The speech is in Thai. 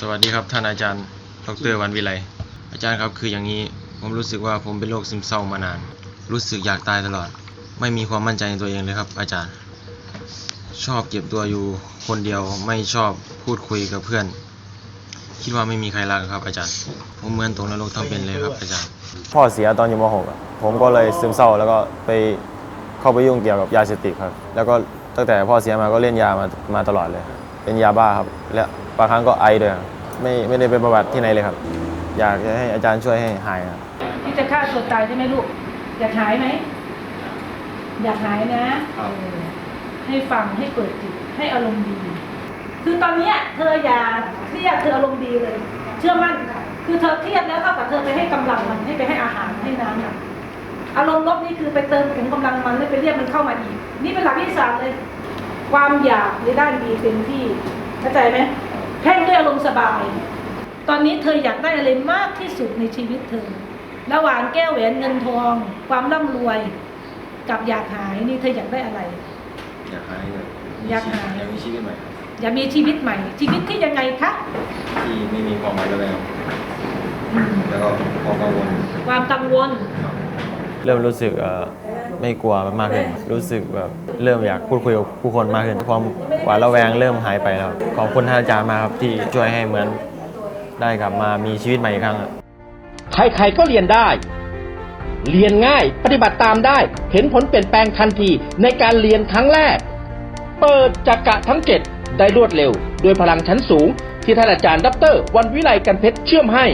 สวัสดีครับท่านอาจารย์ ดรวันวิไล อาจารย์ครับคืออย่างนี้ ผมรู้สึกว่าผมเป็นโรคซึมเศร้ามานาน รู้สึกอยากตายตลอด ไม่มีความมั่นใจในตัวเองเลยครับ อาจารย์ ชอบเก็บตัวอยู่คนเดียว ไม่ชอบพูดคุยกับเพื่อน คิดว่าไม่มีใครรักครับ อาจารย์ ผมเหมือนตกนรกทั้งเป็นเลยครับ อาจารย์ พ่อเสียตอนอยู่ม .6 ผมก็เลยซึมเศร้าแล้วก็ไปเข้าไปยุ่งเกี่ยวกับยาเสพติดครับ แล้วก็ตั้งแต่พ่อเสียมาก็เล่นยามามาตลอดเลย เป็นยาบ้าครับ และบางครั้งก็ไอด้วยครับไม่ไม่ได้ไปประวัติที่ไหนเลยครับ อยากจะให้อาจารย์ช่วยให้หายครับ ที่จะฆ่าตัวตายใช่ไหมลูก อยากหายไหม อยากหายนะเออให้ฟังให้เปิดจิตให้อารมณ์ดี คือตอนเนี้ยเธออย่าเครียดเธออารมณ์ดีเลย เชื่อมั่นคือเธอเครียดแล้วเท่ากับเธอไปให้กำลังมันให้ไปให้อาหารให้น้ำมันอารมณ์ลบนี่คือไปเติมถึงกำลังมันแล้วไปเรียกมันเข้ามาอีก นี่เป็นหลักวิทยาศาสตร์เลย ความอยากในด้านดีเต็มที่เข้าใจไหมเพ่งด้วยอารมณ์สบาย ตอนนี้เธออยากได้อะไรมากที่สุดในชีวิตเธอ ระหว่างแก้วแหวนเงินทอง ความร่ำรวย กับอยากหายนี่เธออยากได้อะไร อยากหายอยากหาย อยากมีชีวิตใหม่อยากมีชีวิตใหม่ ชีวิตที่ยังไงคะที่ไม่มีความหมายแล้ว แล้วก็ความกังวลความกังวล เริ่มรู้สึกเอ่อ ไม่กลัวมากขึ้น รู้สึกแบบเริ่มอยากพูดคุยกับผู้คนมากขึ้น ความหวาดระแวงเริ่มหายไปแล้วครับขอบคุณท่านอาจารย์มากครับที่ช่วยให้เหมือนได้กลับมามีชีวิตใหม่อีกครั้ง ใครๆก็เรียนได้ เรียนง่าย ปฏิบัติตามได้ เห็นผลเปลี่ยนแปลงทันทีในการเรียนครั้งแรก เปิดจักระทั้งเจ็ดได้รวดเร็ว ด้วยพลังชั้นสูง ที่ท่านอาจารย์ดร วันวิไลกันเพชรเชื่อมให้